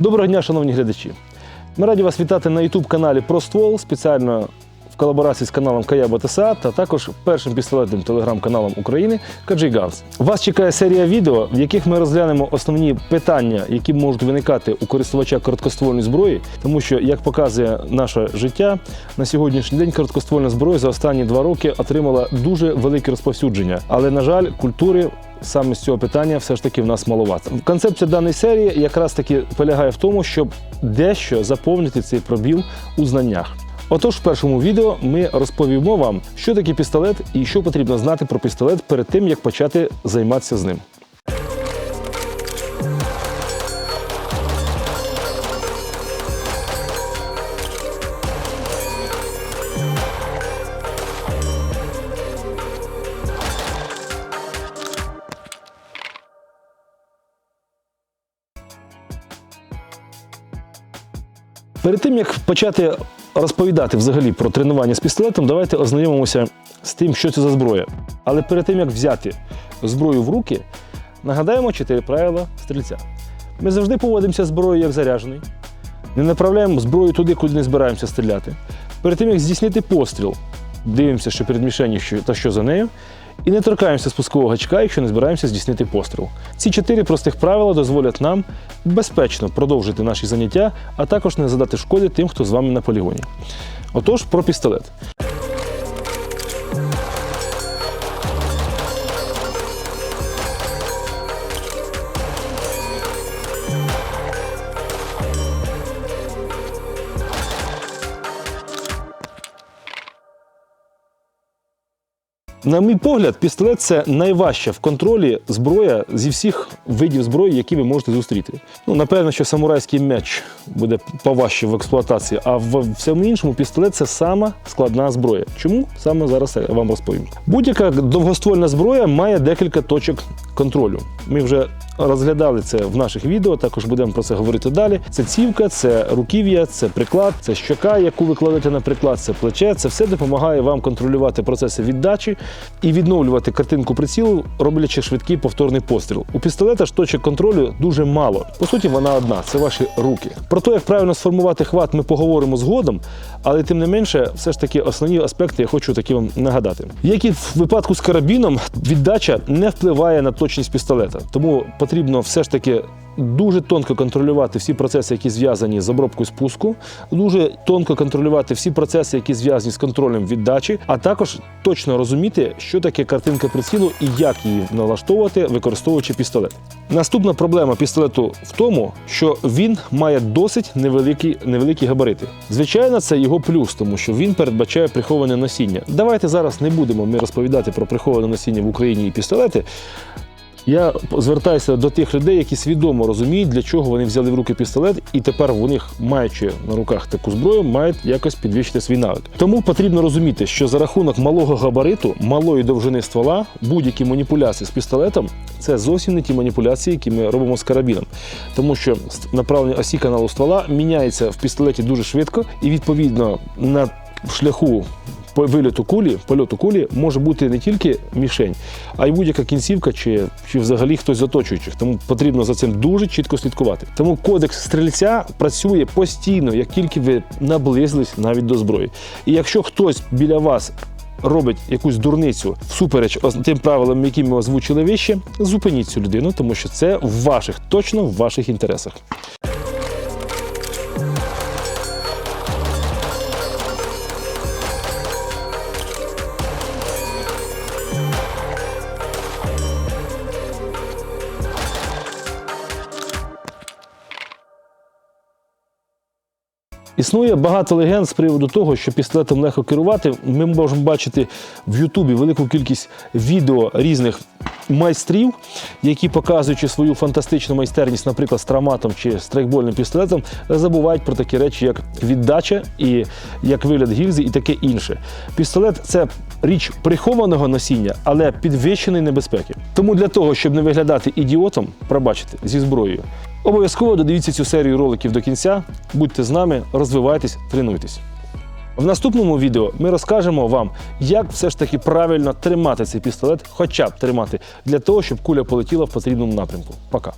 Доброго дня, шановні глядачі. Ми раді вас вітати на youtube каналі Про ствол спеціально в колаборації з каналом Каяба ТСА та також першим пістолетним телеграм-каналом України Каджи Ганс. Вас чекає серія відео, в яких ми розглянемо основні питання, які можуть виникати у користувача короткоствольної зброї, тому що, як показує наше життя, на сьогоднішній день короткоствольна зброя за останні два роки отримала дуже велике розповсюдження. Але, на жаль, культури саме з цього питання все ж таки в нас маловато. Концепція даної серії якраз таки полягає в тому, щоб дещо заповнити цей пробіл у знаннях. Отож, в першому відео ми розповімо вам, що таке пістолет і що потрібно знати про пістолет перед тим, як почати займатися з ним. Перед тим як почати розповідати взагалі про тренування з пістолетом, давайте ознайомимося з тим, що це за зброя. Але перед тим як взяти зброю в руки, нагадаємо чотири правила стрільця. Ми завжди поводимося зброєю як заряджений, не направляємо зброю туди, куди не збираємося стріляти. Перед тим як здійснити постріл, дивимося, що перед мішенью та що за нею. І не торкаємося спускового гачка, якщо не збираємося здійснити постріл. Ці чотири простих правила дозволять нам безпечно продовжити наші заняття, а також не задати шкоди тим, хто з вами на полігоні. Отож, про пістолет. На мій погляд, пістолет це найважча в контролі зброя зі всіх видів зброї, які ви можете зустріти. Ну, напевно, що самурайський меч буде поважче в експлуатації, а в всьому іншому пістолет це сама складна зброя. Чому саме зараз я вам розповім? Будь-яка довгоствольна зброя має декілька точок контролю. Ми вже розглядали це в наших відео, також будемо про це говорити далі. Це цівка, це руків'я, це приклад, це щока, яку ви кладете на приклад, це плече. Це все допомагає вам контролювати процеси віддачі і відновлювати картинку прицілу, роблячи швидкий повторний постріл. У пістолета ж точок контролю дуже мало. По суті, вона одна це ваші руки. Про те, як правильно сформувати хват, ми поговоримо згодом, але тим не менше, все ж таки основні аспекти я хочу таки вам нагадати. Як і в випадку з карабіном, віддача не впливає на точність пістолета, тому потрібно все ж таки. Дуже тонко контролювати всі процеси, які зв'язані з обробкою спуску, дуже тонко контролювати всі процеси, які зв'язані з контролем віддачі, а також точно розуміти, що таке картинка прицілу і як її налаштовувати, використовуючи пістолет. Наступна проблема пістолету в тому, що він має досить невеликі, невеликі габарити. Звичайно, це його плюс, тому що він передбачає приховане носіння. Давайте зараз не будемо ми розповідати про приховане носіння в Україні і пістолети. Я звертаюся до тих людей, які свідомо розуміють, для чого вони взяли в руки пістолет, і тепер них, маючи на руках таку зброю, мають якось підвищити свій навик. Тому потрібно розуміти, що за рахунок малого габариту, малої довжини ствола, будь-які маніпуляції з пістолетом це зовсім не ті маніпуляції, які ми робимо з карабіном. Тому що направлення осі каналу ствола міняється в пістолеті дуже швидко, і відповідно на шляху по вильоту кулі, польоту кулі може бути не тільки мішень, а й будь-яка кінцівка чи, чи взагалі хтось з оточуючих. Тому потрібно за цим дуже чітко слідкувати. Тому кодекс стрільця працює постійно, як тільки ви наблизились навіть до зброї. І якщо хтось біля вас робить якусь дурницю всупереч тим правилам, які ми озвучили вище, зупиніть цю людину, тому що це в ваших, точно в ваших інтересах. Існує багато легенд з приводу того, що пістолетом легко керувати. Ми можемо бачити в Ютубі велику кількість відео різних майстрів, які, показуючи свою фантастичну майстерність, наприклад, з травматом чи страйкбольним пістолетом, забувають про такі речі, як віддача і як вигляд гільзи, і таке інше. Пістолет це річ прихованого носіння, але підвищеної небезпеки. Тому для того, щоб не виглядати ідіотом, пробачити зі зброєю, Обов'язково додивіться цю серію роликів до кінця. Будьте з нами, розвивайтесь, тренуйтесь. В наступному відео ми розкажемо вам, як все ж таки правильно тримати цей пістолет, хоча б тримати, для того, щоб куля полетіла в потрібному напрямку. Пока.